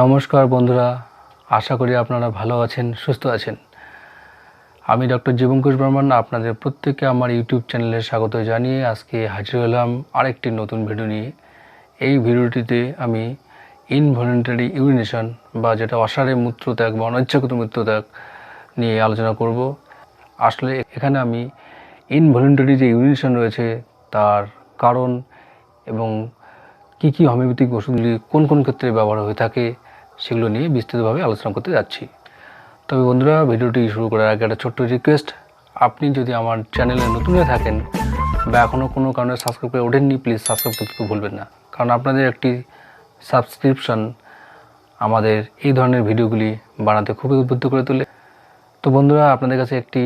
নমস্কার বন্ধুরা, আশা করি আপনারা ভালো আছেন, সুস্থ আছেন। আমি ডক্টর জীবঙ্কুশ বর্মন আপনাদের প্রত্যেককে আমার ইউটিউব চ্যানেলে স্বাগত জানিয়ে আজকে হাজির হলাম আরেকটি নতুন ভিডিও নিয়ে। এই ভিডিওটিতে আমি ইনভলেন্টারি ইউরিনেশন বা যেটা অসারে মূত্রত্যাগ বা অনিচ্ছাকৃত মূত্রত্যাগ নিয়ে আলোচনা করব। আসলে এখানে আমি ইনভলেন্টারি যে ইউরিনেশন রয়েছে, তার কারণ এবং কী কী হোমিওপ্যাথিক ওষুধগুলি কোন কোন ক্ষেত্রে ব্যবহার হয়ে থাকে সেগুলো নিয়ে বিস্তৃতভাবে আলোচনা করতে যাচ্ছি। তবে বন্ধুরা, ভিডিওটি শুরু করার আগে একটা ছোট্ট রিকোয়েস্ট আপনি যদি আমার চ্যানেলে নতুন হয়ে থাকেন বা এখনও কোনো কারণে সাবস্ক্রাইব করে ওঠেননি প্লিজ সাবস্ক্রাইব করতে ভুলবেন না। কারণ আপনাদের একটি সাবস্ক্রিপশন আমাদের এই ধরনের ভিডিওগুলি বানাতে খুবই উদ্বুদ্ধ করে তোলে। তো বন্ধুরা, আপনাদের কাছে একটি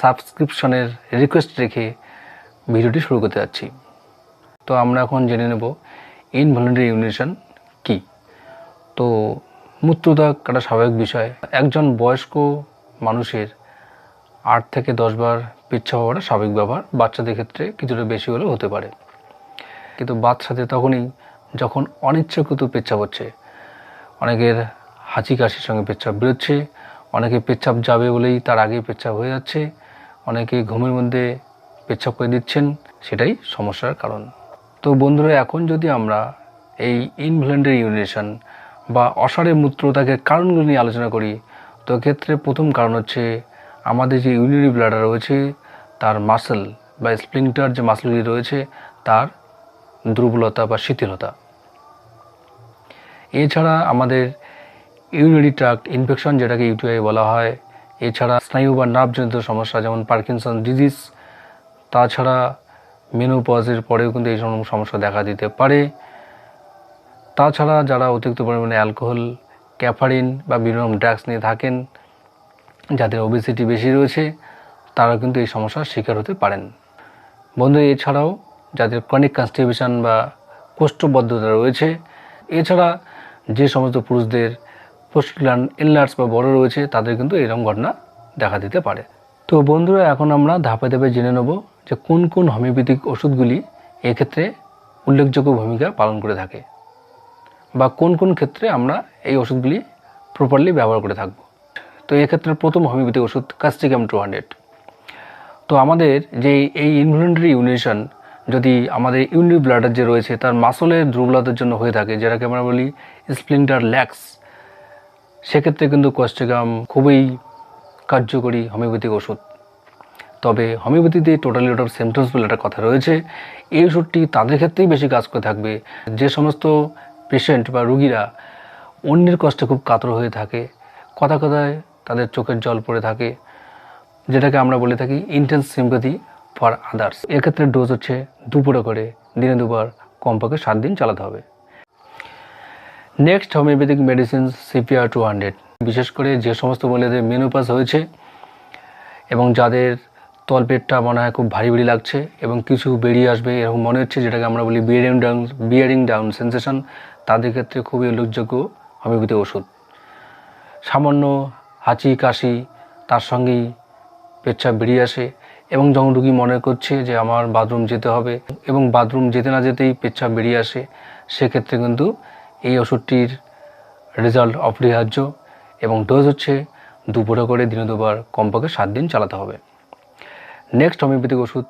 সাবস্ক্রিপশনের রিকোয়েস্ট রেখে ভিডিওটি শুরু করতে যাচ্ছি। তো আমরা এখন জেনে নেব ইনভলেন্টারি ইউনিশন কি? তো মূত্রত্যাগ একটা স্বাভাবিক বিষয়। একজন বয়স্ক মানুষের আট থেকে দশ বার পেচ্ছাপ হওয়াটা স্বাভাবিক ব্যাপার। বাচ্চাদের ক্ষেত্রে কিছুটা বেশি হলেও হতে পারে। কিন্তু বাচ্চাদের তখনই যখন অনিচ্ছাকৃত পেচ্ছাপ হচ্ছে, অনেকের হাঁচি কাশির সঙ্গে পেচ্ছাপ বেরোচ্ছে, অনেকে পেচ্ছাপ যাবে বলেই তার আগেই পেচ্ছাপ হয়ে যাচ্ছে, অনেকে ঘুমের মধ্যে পেচ্ছাপ করে দিচ্ছেন, সেটাই সমস্যার কারণ। তো বন্ধুরা, এখন যদি আমরা এই ইনভলেন্টারি ইউরিনেশন বা অসারে মূত্রত্যাগের কারণগুলো নিয়ে আলোচনা করি, তো ক্ষেত্রে প্রথম কারণ হচ্ছে আমাদের যে ইউরিনারি ব্লাডার রয়েছে, তার মাসেল বা স্প্লিংটার যে মাসেলগুলি রয়েছে, তার দুর্বলতা বা শিথিলতা। এছাড়া আমাদের ইউরিনারি ট্রাক্ট ইনফেকশন, যেটাকে ইউটিআই বলা হয়। এছাড়া স্নায়ু বা নার্ভজনিত সমস্যা, যেমন পার্কিনসন ডিজিজ তাছাড়া মেনোপজের পরেও কিন্তু এই সমস্যা দেখা দিতে পারে। তাছাড়া যারা অতিরিক্ত পরিমাণে অ্যালকোহল, ক্যাফারিন বা বিভিন্ন ড্রাগস নিয়ে থাকেন, যাদের ওবেসিটি বেশি রয়েছে, তারা কিন্তু এই সমস্যার শিকার হতে পারেন। বন্ধু, এছাড়াও যাদের ক্রনিক কনস্টিপেশন বা কোষ্ঠবদ্ধতা রয়েছে, এছাড়া যে সমস্ত পুরুষদের পোস্টগ্ল্যান্ড এনলার্স বা বড় রয়েছে, তাদের কিন্তু এরকম ঘটনা দেখা দিতে পারে। তো বন্ধুরা, এখন আমরা ধাপে ধাপে জেনে নেব যে কোন কোন হোমিওপ্যাথিক ওষুধগুলি এক্ষেত্রে উল্লেখযোগ্য ভূমিকা পালন করে থাকে। বা কোন কোন ক্ষেত্রে আমরা এই ওষুধগুলি প্রপারলি ব্যবহার করে থাকব। তো এক্ষেত্রে প্রথম হোমিওপ্যাথিক ওষুধ কাস্টিকাম টু হান্ড্রেড তো আমাদের যে এই ইনভলেন্টারি ইউনিশন যদি আমাদের ইউনিট ব্লাডার যে রয়েছে, তার মাসলের দুর্বলতার জন্য হয়ে থাকে, যেটাকে আমরা বলি স্প্লিন্টার ল্যাক্স সেক্ষেত্রে কিন্তু কস্টিকাম খুবই কার্যকরী হোমিওপ্যাথিক ওষুধ। তবে হোমিওপ্যাথিতে টোটালি ওটার সিমটমস বলে একটা কথা রয়েছে, এই ওষুধটি তাদের ক্ষেত্রেই বেশি কাজ করে থাকবে। যে সমস্ত পেশেন্ট বা রুগীরা অন্যের কষ্টে খুব কাতর হয়ে থাকে, কথা কথায় তাদের চোখের জল পড়ে থাকে, যেটাকে আমরা বলে থাকি ইন্টেন্স সিম্পাথি ফর আদার্স এক্ষেত্রে ডোজ হচ্ছে দুপুরে করে, দিনে দুবার, কমপক্ষে সাত দিন চালাতে হবে। Next homeopathic medicine sepia two hundred বিশেষ করে যে সমস্ত মহিলাদের মেনোপাস হয়েছে এবং যাদের তলপেটটা মনে হয় খুব ভারী ভারী লাগছে এবং কিছু বেরিয়ে আসবে, এরকম মনে হচ্ছে যেটাকে আমরা বলি bearing down bearing down sensation তাদের ক্ষেত্রে খুবই উল্লেখযোগ্য হোমিওপ্যাথি ওষুধ। সামান্য হাঁচি, কাশি, তার সঙ্গেই পেচ্ছাপ বেরিয়ে আসে এবং যখন রুগী মনে করছে যে আমার বাথরুম যেতে হবে এবং বাথরুম যেতে না যেতেই পেচ্ছাপ বেরিয়ে আসে, সেক্ষেত্রে কিন্তু এই ওষুধটির রেজাল্ট অপরিহার্য এবং ডোজ হচ্ছে দুপুরে করে দিনে দুবার, কমপক্ষে সাত দিন চালাতে হবে। নেক্সট হোমিওপ্যাথিক ওষুধ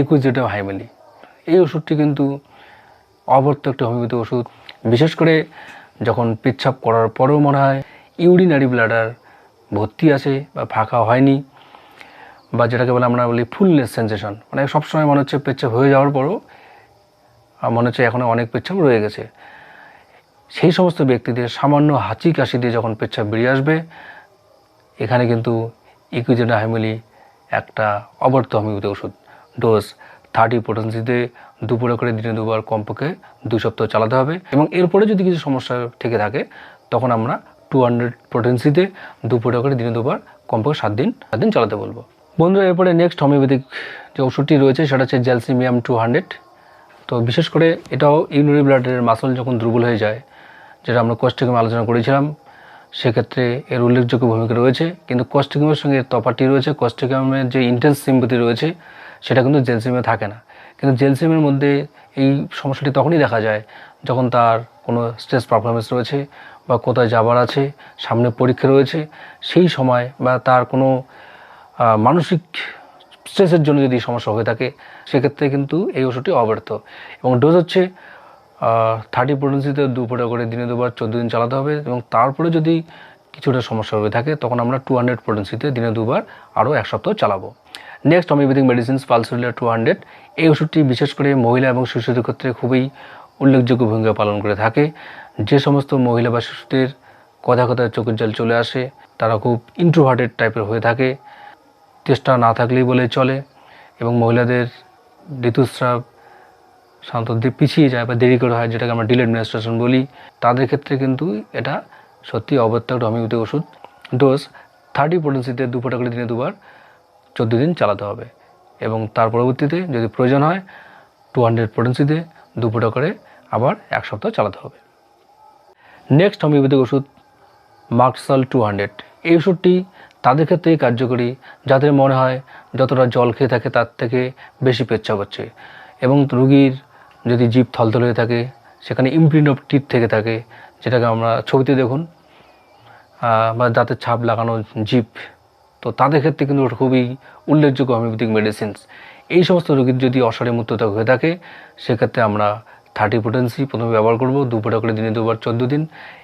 ইকুইজিটাম হাইমেলি। এই ওষুধটি কিন্তু অবর্ত একটা হোমিওপ্যাথিক ওষুধ। বিশেষ করে যখন পেচ্ছাপ করার পরেও মনে হয় ইউরিনারি ব্লাডার ভর্তি আছে বা ফাঁকা হয়নি বা যেটাকে বলে আমরা বলি ফুলনেস সেন্সেশন মানে সবসময় মনে হচ্ছে পেচ্ছাপ হয়ে যাওয়ার পরও মনে হচ্ছে এখনও অনেক পেচ্ছাপ রয়ে গেছে। সেই সমস্ত ব্যক্তিদের সামান্য হাঁচি কাশি দিয়ে যখন পেচ্ছাপ বেরিয়ে আসবে, এখানে কিন্তু ইকুইজেনা হ্যামিলি একটা অবর্ত হোমিওপ্যাথি ওষুধ ডোজ থার্টি পোটেন্সিতে দুপুরে করে দিনে দুবার কমপক্ষে দুই সপ্তাহ চালাতে হবে। এবং এরপরে যদি কিছু সমস্যা থেকে থাকে, তখন আমরা টু হান্ড্রেড পোটেন্সিতে দুপুরে করে দিনে দুবার কমপক্ষে সাত দিন সাত দিন চালাতে বলব। বন্ধুরা, এরপরে নেক্সট হোমিওপ্যাথিক যে ওষুধটি রয়েছে, সেটা হচ্ছে জ্যালসিমিয়াম টু হান্ড্রেড তো বিশেষ করে এটাও ইউরিনারি ব্লাডের মাসল যখন দুর্বল হয়ে যায়, যেটা আমরা কোস্টিকাম আলোচনা করেছিলাম, সেক্ষেত্রে এর উল্লেখযোগ্য ভূমিকা রয়েছে। কিন্তু কোস্টিকামের সঙ্গে তফাৎটি রয়েছে। কোস্টিকামের যে ইন্টেন্স সিম্পতি রয়েছে সেটা কিন্তু জেলসিমে থাকে না। কিন্তু জেলসিমের মধ্যে এই সমস্যাটি তখনই দেখা যায় যখন তার কোনো স্ট্রেস পারফরমেন্স রয়েছে বা কোথায় যাবার আছে, সামনে পরীক্ষা রয়েছে, সেই সময় বা তার কোনো মানসিক স্ট্রেসের জন্য যদি সমস্যা হয়ে থাকে, সেক্ষেত্রে কিন্তু এই ওষুধটি অব্যর্থ। এবং ডোজ হচ্ছে থার্টি পোটেন্সিতে দু ফোঁটা করে দিনে দুবার, চোদ্দ দিন চালাতে হবে এবং তারপরে যদি কিছুটা সমস্যা হয়ে থাকে, তখন আমরা টু হান্ড্রেড পোটেন্সিতে দিনে দুবার আরও এক সপ্তাহ চালাবো। Next homeopathic medicines pulsatilla two hundred এই ওষুধটি বিশেষ করে মহিলা এবং শিশুদের ক্ষেত্রে খুবই উল্লেখযোগ্য ভূমিকা পালন করে থাকে। যে সমস্ত মহিলা বা শিশুদের কথা কথায় চোখের জল চলে আসে, তারা খুব ইন্ট্রোভার্টেড টাইপের হয়ে থাকে। চেষ্টা না থাকলেই বলে চলে এবং মহিলাদের ঋতুস্রাব সাধারণত পিছিয়ে যায় বা দেরি করে হয়, যেটাকে আমরা ডিলেড মেনস্ট্রেশন বলি। তাদের ক্ষেত্রে কিন্তু এটা সত্যি অবত্য একটা হোমিওপ্যাথিক ওষুধ। ডোজ থার্টি পোটেন্সিতে দু ফোঁটা করে দিনে দুবার চোদ্দ দিন চালাতে হবে। এবং তার পরবর্তীতে যদি প্রয়োজন হয় টু হান্ড্রেড পোটেন্সিতে দু ফোঁটা করে আবার এক সপ্তাহ চালাতে হবে। নেক্সট হোমিওপ্যাথিক ওষুধ মার্কসাল টু হান্ড্রেড এই ওষুধটি তাদের ক্ষেত্রেই কার্যকরী, যাদের মনে হয় যতটা জল খেয়ে থাকে তার থেকে বেশি পেচ্ছা করছে এবং রুগীর যদি জিভ থলথল হয়ে থাকে, সেখানে ইমপ্রিন্ট অফ টিথ থেকে থাকে যেটাকে আমরা ছবিতে দেখুন বা দাঁতের ছাপ লাগানো জিভ তো তাদের ক্ষেত্রে কিন্তু ওটা খুবই উল্লেখযোগ্য হোমিওপ্যাথিক মেডিসিনস এই সমস্ত রোগীর যদি অসারে মূত্রতা হয়ে থাকে, সেক্ষেত্রে আমরা থার্টি পোটেন্সি প্রথমে ব্যবহার করব দু করে দিনে দুবার চোদ্দ দিন,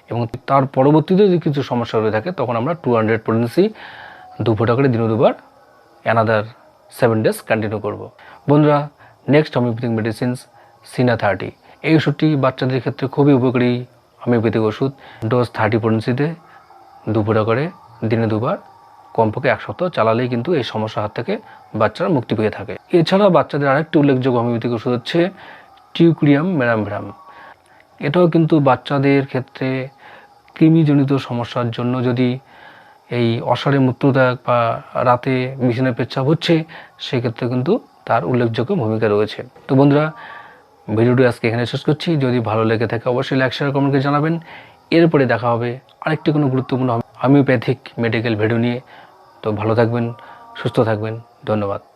এবং তার পরবর্তীতে যদি কিছু সমস্যা হয়ে থাকে, তখন আমরা টু হান্ড্রেড পোটেন্সি দু করে দিনে দুবার অ্যানাদার সেভেন ডেজ কন্টিনিউ করব। বন্ধুরা next homeopathic medicines cina thirty এই ওষুধটি বাচ্চাদের ক্ষেত্রে খুবই উপকারী হোমিওপ্যাথিক ওষুধ, ডোজ থার্টি পোটেন্সিতে দু ফোঁটা করে, দিনে দুবার, কমপক্ষে এক সপ্তাহ চালালেই কিন্তু এই সমস্যার হাত থেকে বাচ্চারা মুক্তি পেয়ে থাকে। এছাড়া বাচ্চাদের আরেকটি উল্লেখযোগ্য হোমিওপ্যাথিক ওষুধ হচ্ছে টিউক্রিয়াম ম্যারামভ্রাম এটাও কিন্তু বাচ্চাদের ক্ষেত্রে কৃমিজনিত সমস্যার জন্য যদি এই অসারে মূত্রত্যাগ বা রাতে বিছানায় পেচ্ছাপ হচ্ছে, সেক্ষেত্রে কিন্তু তার উল্লেখযোগ্য ভূমিকা রয়েছে। তো বন্ধুরা ভিডিওটি আজকে এখানে শেষ করছি। যদি ভালো লেগে থাকে, অবশ্যই লাইক শেয়ার কমেন্টকে জানাবেন। এরপরে দেখা হবে আরেকটি কোনো গুরুত্বপূর্ণ হোমিওপ্যাথিক মেডিকেল ভিডিও নিয়ে। তো ভালো থাকবেন, সুস্থ থাকবেন। ধন্যবাদ।